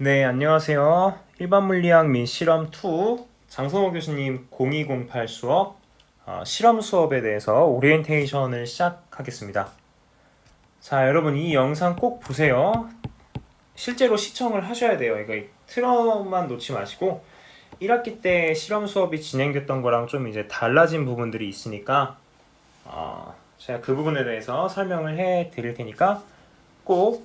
네, 안녕하세요. 일반 물리학 및 실험 2 장성호 교수님 0208 수업 어, 실험 수업에 대해서 오리엔테이션을 시작하겠습니다. 자, 여러분 이 영상 꼭 보세요. 실제로 시청을 하셔야 돼요. 이거 틀어만 놓지 마시고 1학기 때 실험 수업이 진행됐던 거랑 좀 이제 달라진 부분들이 있으니까 어, 제가 그 부분에 대해서 설명을 해 드릴 테니까 꼭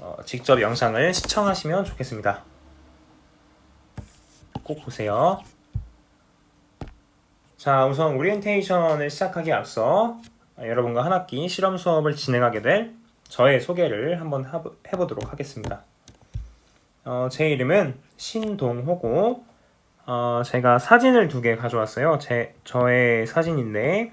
어, 직접 영상을 시청하시면 좋겠습니다. 꼭 보세요. 자, 우선 오리엔테이션을 시작하기 앞서 아, 여러분과 한 학기 실험 수업을 진행하게 될 저의 소개를 한번 해보도록 하겠습니다. 어, 제 이름은 신동호고, 어, 제가 사진을 두 개 가져왔어요. 제, 저의 사진인데,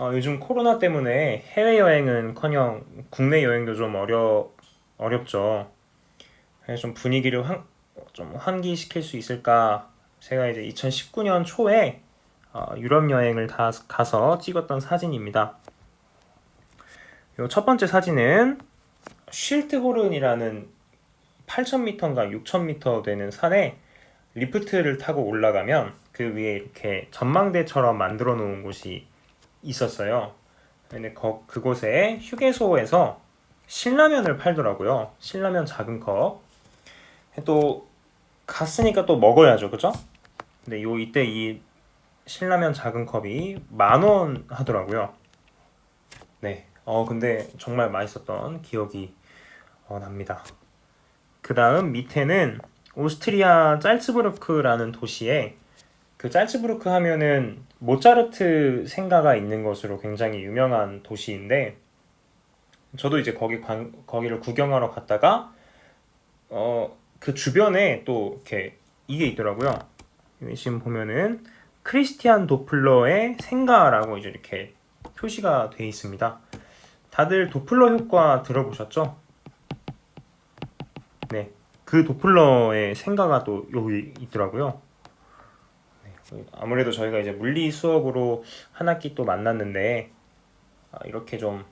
어, 요즘 코로나 때문에 해외여행은커녕 국내 여행도 좀 어려, 어렵죠. 좀 분위기를 환, 좀 환기시킬 수 있을까? 제가 이제 2019년 초에 어, 유럽 여행을 다 가서 찍었던 사진입니다. 요 첫 번째 사진은 쉴트호른이라는 8,000m인가 6,000m 되는 산에 리프트를 타고 올라가면 그 위에 이렇게 전망대처럼 만들어 놓은 곳이 있었어요. 근데 거, 그곳에 휴게소에서 신라면을 팔더라고요. 신라면 작은 컵. 또 갔으니까 또 먹어야죠, 그죠? 근데 요 이때 이 신라면 작은 컵이 만 원 하더라고요. 네. 어 근데 정말 맛있었던 기억이 어, 납니다. 그 다음 밑에는 오스트리아 짤츠부르크라는 도시에 그 짤츠부르크 하면은 모차르트 생가가 있는 것으로 굉장히 유명한 도시인데 저도 이제 거기 관, 거기를 구경하러 갔다가 어 그 주변에 또 이렇게 이게 있더라고요. 지금 보면은 크리스티안 도플러의 생가라고 이제 이렇게 표시가 돼 있습니다. 다들 도플러 효과 들어보셨죠? 네, 그 도플러의 생가가 또 여기 있더라고요. 네, 아무래도 저희가 이제 물리 수업으로 한 학기 또 만났는데 아, 이렇게 좀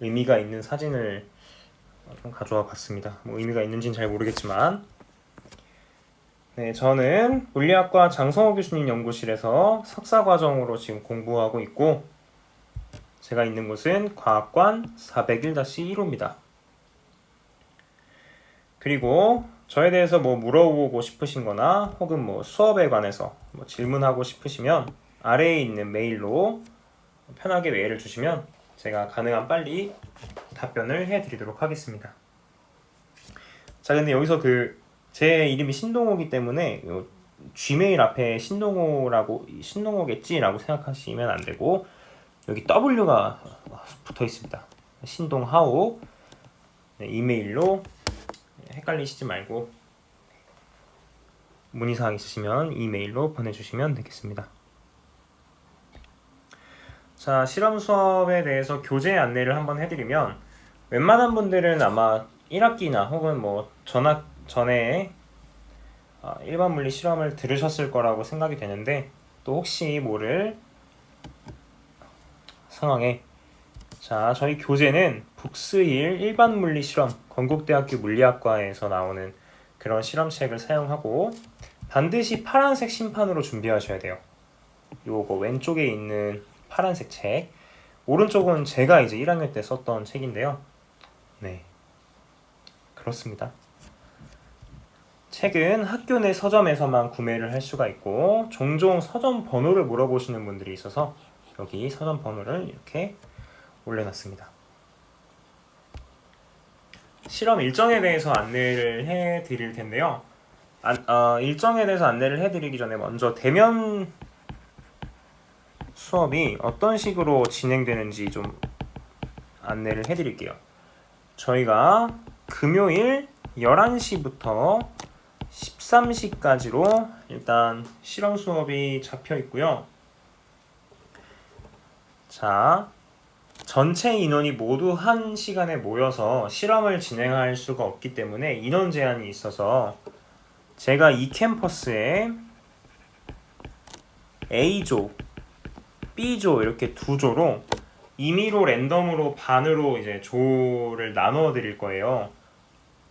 의미가 있는 사진을 좀 가져와 봤습니다. 뭐 의미가 있는지는 잘 모르겠지만 네, 저는 물리학과 장성호 교수님 연구실에서 석사 과정으로 지금 공부하고 있고 제가 있는 곳은 과학관 401-1호입니다. 그리고 저에 대해서 뭐 물어보고 싶으신 거나 혹은 뭐 수업에 관해서 뭐 질문하고 싶으시면 아래에 있는 메일로 편하게 메일을 주시면 제가 가능한 빨리 답변을 해 드리도록 하겠습니다. 자, 근데 여기서 그 제 이름이 신동호기 때문에 요 Gmail 앞에 신동호라고 신동호겠지라고 생각하시면 안 되고 여기 W가 붙어 있습니다. 신동하오 네, 이메일로 헷갈리시지 말고 문의사항 있으시면 이메일로 보내주시면 되겠습니다. 자, 실험 수업에 대해서 교재 안내를 한번 해드리면 웬만한 분들은 아마 1학기나 혹은 뭐 전학 전에 아, 일반 물리 실험을 들으셨을 거라고 생각이 되는데 또 혹시 모를 상황에 자, 저희 교재는 북스일 일반 물리 실험 건국대학교 물리학과에서 나오는 그런 실험책을 사용하고 반드시 파란색 심판으로 준비하셔야 돼요. 요거 왼쪽에 있는 파란색 책. 오른쪽은 제가 이제 1학년 때 썼던 책인데요. 네. 그렇습니다. 책은 학교 내 서점에서만 구매를 할 수가 있고 종종 서점 번호를 물어보시는 분들이 있어서 여기 서점 번호를 이렇게 올려놨습니다. 실험 일정에 대해서 안내를 해 드릴 텐데요. 안, 어, 일정에 대해서 안내를 해 드리기 전에 먼저 대면 수업이 어떤 식으로 진행되는지 좀 안내를 해 드릴게요. 저희가 금요일 11시부터 13시까지로 일단 실험 수업이 잡혀 있고요. 자, 전체 인원이 모두 한 시간에 모여서 실험을 진행할 수가 없기 때문에 인원 제한이 있어서 제가 이 캠퍼스에 A조, B조 이렇게 두 조로 임의로 랜덤으로 반으로 이제 조를 나누어 드릴 거예요.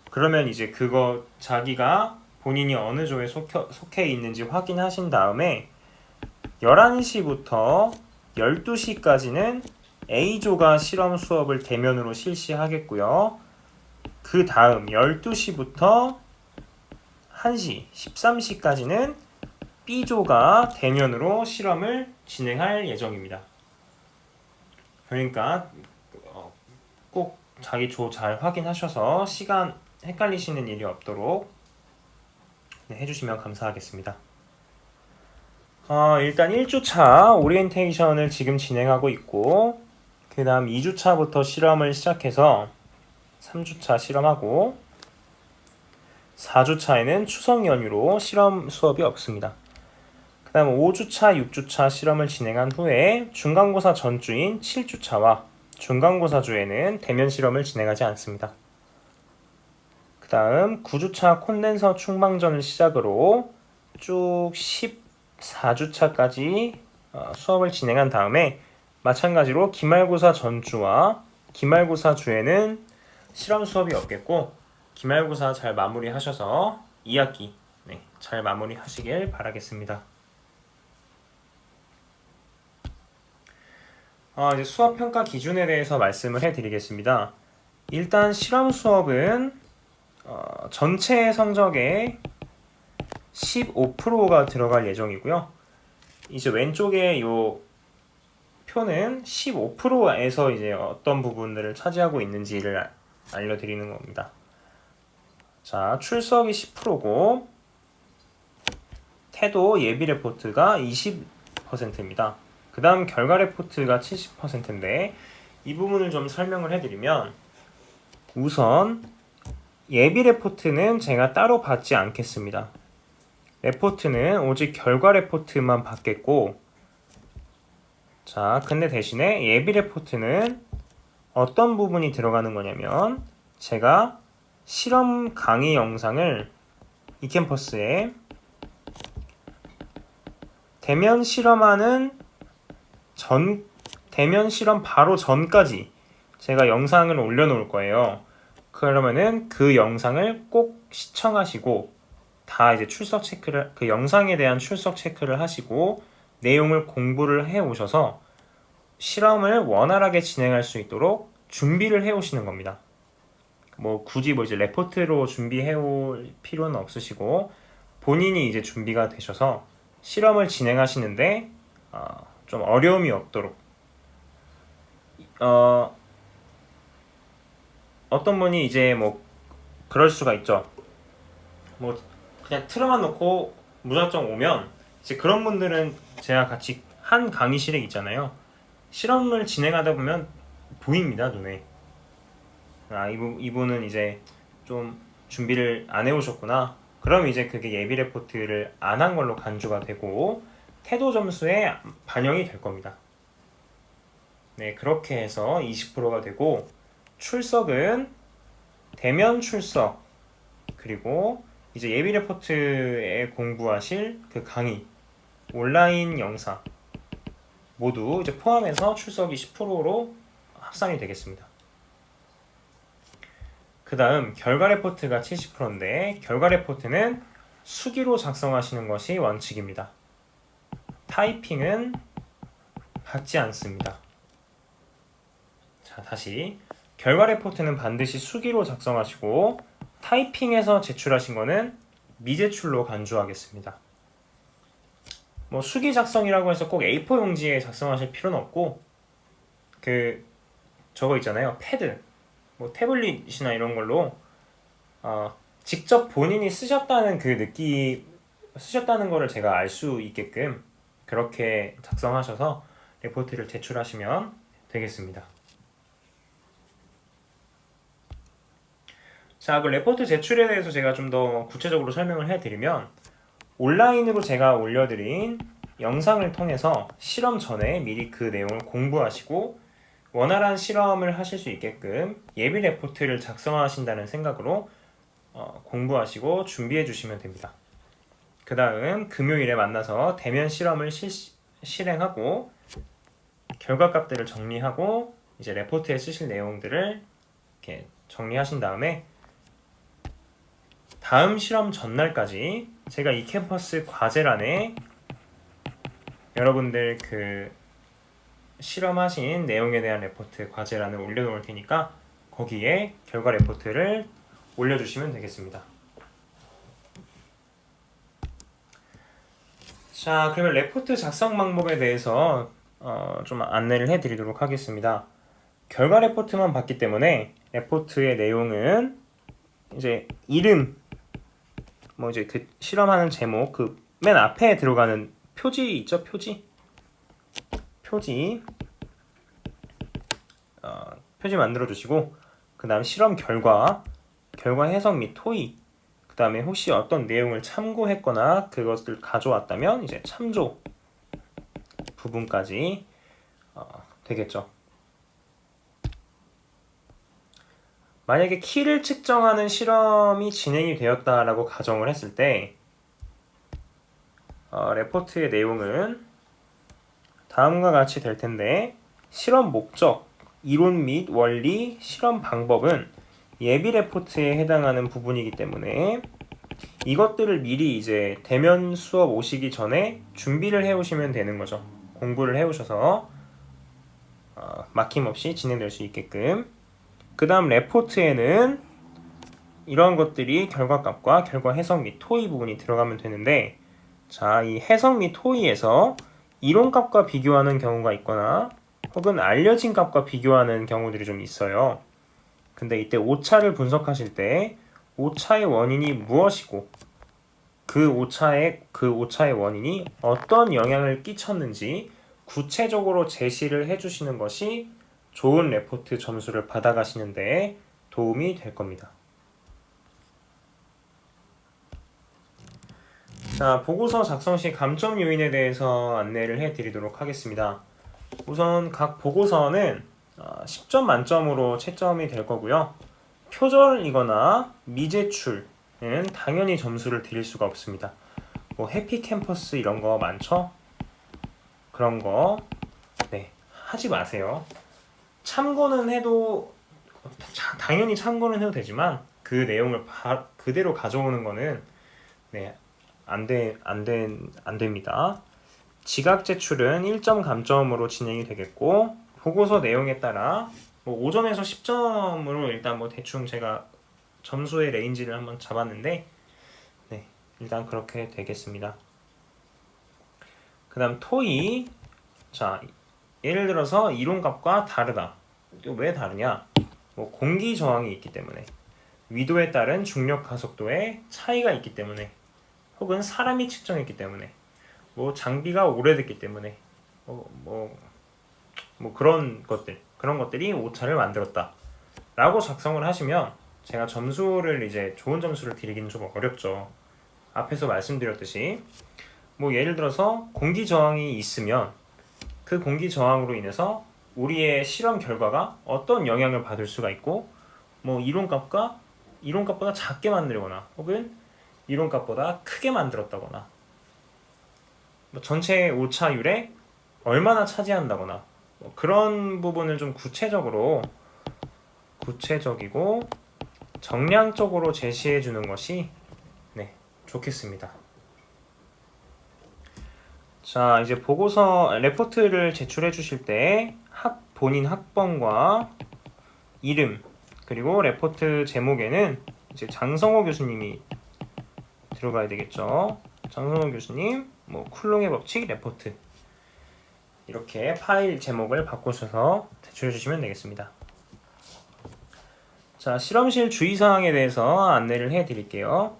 그러면 이제 그거 자기가 본인이 어느 조에 속혀, 속해 있는지 확인하신 다음에 11시부터 12시까지는 A조가 실험 수업을 대면으로 실시하겠고요. 그 다음 12시부터 1시, 13시까지는 B조가 대면으로 실험을 진행할 예정입니다. 그러니까 어, 꼭 자기 조 잘 확인하셔서 시간 헷갈리시는 일이 없도록 네, 해주시면 감사하겠습니다. 어, 일단 1주차 오리엔테이션을 지금 진행하고 있고 그 다음 2주차부터 실험을 시작해서 3주차 실험하고 4주차에는 추석 연휴로 실험 수업이 없습니다. 그 다음 5주차, 6주차 실험을 진행한 후에 중간고사 전주인 7주차와 중간고사 주에는 대면 실험을 진행하지 않습니다. 그 다음 9주차 콘덴서 충방전을 시작으로 쭉 14주차까지 어, 수업을 진행한 다음에 마찬가지로 기말고사 전주와 기말고사 주에는 실험 수업이 없겠고 기말고사 잘 마무리하셔서 2학기 네, 잘 마무리하시길 바라겠습니다. 어, 이제 수업 평가 기준에 대해서 말씀을 해드리겠습니다. 일단 실험 수업은 어, 전체 성적의 15%가 들어갈 예정이고요. 이제 왼쪽에 요 표는 15%에서 이제 어떤 부분들을 차지하고 있는지를 아- 알려드리는 겁니다. 자, 출석이 10%고 태도 예비 레포트가 20%입니다. 그 다음 결과 레포트가 70%인데 이 부분을 좀 설명을 해드리면 우선 예비 레포트는 제가 따로 받지 않겠습니다. 레포트는 오직 결과 레포트만 받겠고 자 근데 대신에 예비 레포트는 어떤 부분이 들어가는 거냐면 제가 실험 강의 영상을 이 캠퍼스에 대면 실험하는 전 대면 실험 바로 전까지 제가 영상을 올려놓을 거예요. 그러면은 그 영상을 꼭 시청하시고 다 이제 출석 체크를 그 영상에 대한 출석 체크를 하시고 내용을 공부를 해 오셔서 실험을 원활하게 진행할 수 있도록 준비를 해 오시는 겁니다. 뭐 굳이 뭐 이제 레포트로 준비해 올 필요는 없으시고 본인이 이제 준비가 되셔서 실험을 진행하시는데 어, 좀 어려움이 없도록 어, 어떤 분이 이제 뭐 그럴 수가 있죠. 뭐 그냥 틀어만 놓고 무작정 오면 이제 그런 분들은 제가 같이 한 강의실에 있잖아요. 실험을 진행하다 보면 보입니다 눈에. 아 이분 이분은 이제 좀 준비를 안 해오셨구나. 그럼 이제 그게 예비 레포트를 안 한 걸로 간주가 되고 태도 점수에 반영이 될 겁니다. 네 그렇게 해서 20%가 되고 출석은 대면 출석 그리고 이제 예비 레포트에 공부하실 그 강의 온라인 영상 모두 이제 포함해서 출석이 10%로 합산이 되겠습니다. 그 다음 결과 레포트가 70%인데 결과 레포트는 수기로 작성하시는 것이 원칙입니다. 타이핑은 받지 않습니다. 자, 다시 결과 레포트는 반드시 수기로 작성하시고 타이핑해서 제출하신 거는 미제출로 간주하겠습니다. 뭐 수기 작성이라고 해서 꼭 A4 용지에 작성하실 필요는 없고 그 저거 있잖아요 패드 뭐 태블릿이나 이런 걸로 어, 직접 본인이 쓰셨다는 그 느낌 쓰셨다는 거를 제가 알 수 있게끔 그렇게 작성하셔서 레포트를 제출하시면 되겠습니다. 자, 그 레포트 제출에 대해서 제가 좀 더 구체적으로 설명을 해드리면 온라인으로 제가 올려드린 영상을 통해서 실험 전에 미리 그 내용을 공부하시고 원활한 실험을 하실 수 있게끔 예비 레포트를 작성하신다는 생각으로 어, 공부하시고 준비해 주시면 됩니다. 그 다음 금요일에 만나서 대면 실험을 실, 실행하고 결과값들을 정리하고 이제 레포트에 쓰실 내용들을 이렇게 정리하신 다음에 다음 실험 전날까지 제가 이 캠퍼스 과제란에 여러분들 그 실험하신 내용에 대한 레포트 과제란을 올려놓을 테니까 거기에 결과 레포트를 올려주시면 되겠습니다. 자, 그러면 레포트 작성 방법에 대해서 어, 좀 안내를 해드리도록 하겠습니다. 결과 레포트만 봤기 때문에 레포트의 내용은 이제 이름, 뭐 이제 그 실험하는 제목, 그 맨 앞에 들어가는 표지 있죠, 표지, 표지, 어, 표지 만들어 주시고 그 다음 실험 결과, 결과 해석 및 토의, 그 다음에 혹시 어떤 내용을 참고했거나 그것을 가져왔다면 이제 참조 부분까지 어, 되겠죠. 만약에 키를 측정하는 실험이 진행이 되었다라고 가정을 했을 때 어, 레포트의 내용은 다음과 같이 될 텐데 실험 목적, 이론 및 원리, 실험 방법은 예비 레포트에 해당하는 부분이기 때문에 이것들을 미리 이제 대면 수업 오시기 전에 준비를 해 오시면 되는 거죠. 공부를 해 오셔서 어, 막힘없이 진행될 수 있게끔 그 다음 레포트에는 이러한 것들이 결과값과 결과 해석 및 토의 부분이 들어가면 되는데 자, 이 해석 및 토의에서 이론값과 비교하는 경우가 있거나 혹은 알려진 값과 비교하는 경우들이 좀 있어요. 근데 이때 오차를 분석하실 때 오차의 원인이 무엇이고 그 오차의 그 오차의 원인이 어떤 영향을 끼쳤는지 구체적으로 제시를 해주시는 것이 좋은 레포트 점수를 받아가시는 데 도움이 될 겁니다. 자, 보고서 작성 시 감점 요인에 대해서 안내를 해 드리도록 하겠습니다. 우선 각 보고서는 10점 만점으로 채점이 될 거고요. 표절이거나 미제출은 당연히 점수를 드릴 수가 없습니다. 뭐 해피 캠퍼스 이런 거 많죠? 그런 거 네, 하지 마세요. 참고는 해도 자, 당연히 참고는 해도 되지만 그 내용을 바, 그대로 가져오는 거는 네, 안 돼, 안 돼, 안 됩니다. 지각 제출은 1점 감점으로 진행이 되겠고 보고서 내용에 따라 뭐 5점에서 10점으로 일단 뭐 대충 제가 점수의 레인지를 한번 잡았는데 네, 일단 그렇게 되겠습니다. 그 다음 토이 자 예를 들어서 이론값과 다르다. 왜 다르냐? 뭐 공기 저항이 있기 때문에. 위도에 따른 중력 가속도에 차이가 있기 때문에. 혹은 사람이 측정했기 때문에. 뭐 장비가 오래됐기 때문에. 뭐, 뭐, 뭐 그런 것들 그런 것들이 오차를 만들었다. 라고 작성을 하시면 제가 점수를 이제 좋은 점수를 드리기는 좀 어렵죠. 앞에서 말씀드렸듯이. 뭐 예를 들어서 공기 저항이 있으면 그 공기 저항으로 인해서 우리의 실험 결과가 어떤 영향을 받을 수가 있고 뭐 이론값과 이론값보다 작게 만들거나 혹은 이론값보다 크게 만들었다거나 뭐 전체 오차율에 얼마나 차지한다거나 뭐 그런 부분을 좀 구체적으로 구체적이고 정량적으로 제시해 주는 것이 네, 좋겠습니다. 자, 이제 보고서 레포트를 제출해 주실 때 학, 본인 학번과 이름 그리고 레포트 제목에는 이제 장성호 교수님이 들어가야 되겠죠. 장성호 교수님, 뭐 쿨롱의 법칙 레포트 이렇게 파일 제목을 바꾸셔서 제출해 주시면 되겠습니다. 자, 실험실 주의사항에 대해서 안내를 해 드릴게요.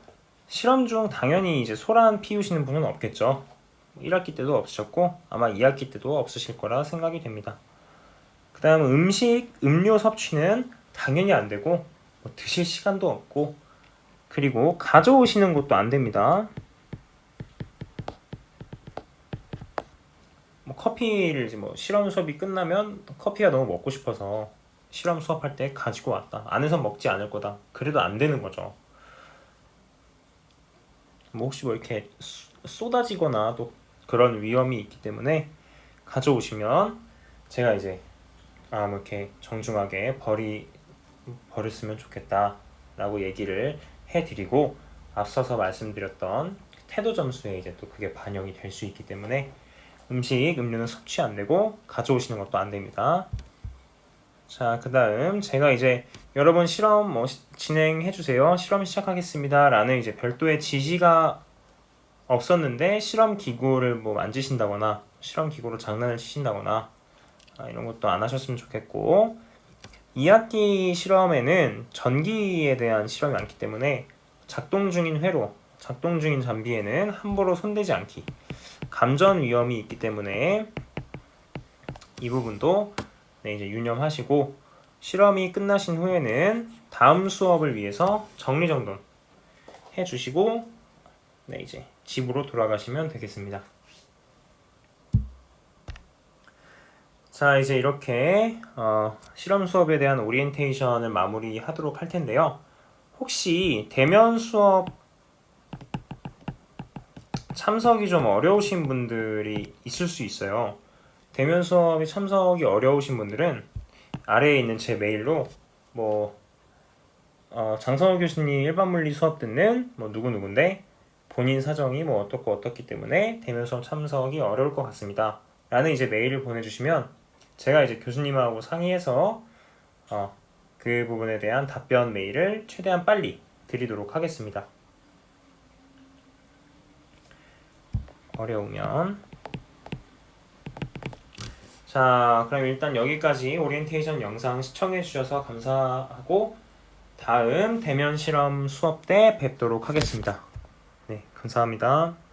실험 중 당연히 이제 소란 피우시는 분은 없겠죠. 1학기 때도 없으셨고 아마 2학기 때도 없으실 거라 생각이 됩니다. 그 다음 음식, 음료 섭취는 당연히 안 되고 뭐 드실 시간도 없고 그리고 가져오시는 것도 안 됩니다. 뭐 커피를 뭐 실험 수업이 끝나면 커피가 너무 먹고 싶어서 실험 수업할 때 가지고 왔다. 안에서 먹지 않을 거다. 그래도 안 되는 거죠. 뭐 혹시 뭐 이렇게 쏟아지거나 또 그런 위험이 있기 때문에 가져오시면 제가 이제 아, 뭐 이렇게 정중하게 버리 버렸으면 좋겠다라고 얘기를 해드리고 앞서서 말씀드렸던 태도 점수에 이제 또 그게 반영이 될 수 있기 때문에 음식, 음료는 섭취 안 되고 가져오시는 것도 안 됩니다. 자, 그 다음 제가 이제 여러분 실험 뭐 시- 진행해 주세요. 실험 시작하겠습니다 라는 이제 별도의 지시가 없었는데 실험 기구를 뭐 만지신다거나 실험 기구로 장난을 치신다거나 아, 이런 것도 안 하셨으면 좋겠고 2학기 실험에는 전기에 대한 실험이 많기 때문에 작동 중인 회로, 작동 중인 장비에는 함부로 손대지 않기 감전 위험이 있기 때문에 이 부분도 네, 이제 유념하시고 실험이 끝나신 후에는 다음 수업을 위해서 정리정돈 해주시고 네 이제 집으로 돌아가시면 되겠습니다. 자 이제 이렇게 어, 실험 수업에 대한 오리엔테이션을 마무리하도록 할 텐데요. 혹시 대면 수업 참석이 좀 어려우신 분들이 있을 수 있어요. 대면 수업에 참석이 어려우신 분들은 아래에 있는 제 메일로 뭐 어, 장성호 교수님 일반 물리 수업 듣는 뭐 누구 누군데 본인 사정이 뭐 어떻고 어떻기 때문에 대면 수업 참석이 어려울 것 같습니다. 라는 이제 메일을 보내주시면 제가 이제 교수님하고 상의해서 어, 그 부분에 대한 답변 메일을 최대한 빨리 드리도록 하겠습니다. 어려우면 자 그럼 일단 여기까지 오리엔테이션 영상 시청해 주셔서 감사하고 다음 대면 실험 수업 때 뵙도록 하겠습니다. 네 감사합니다.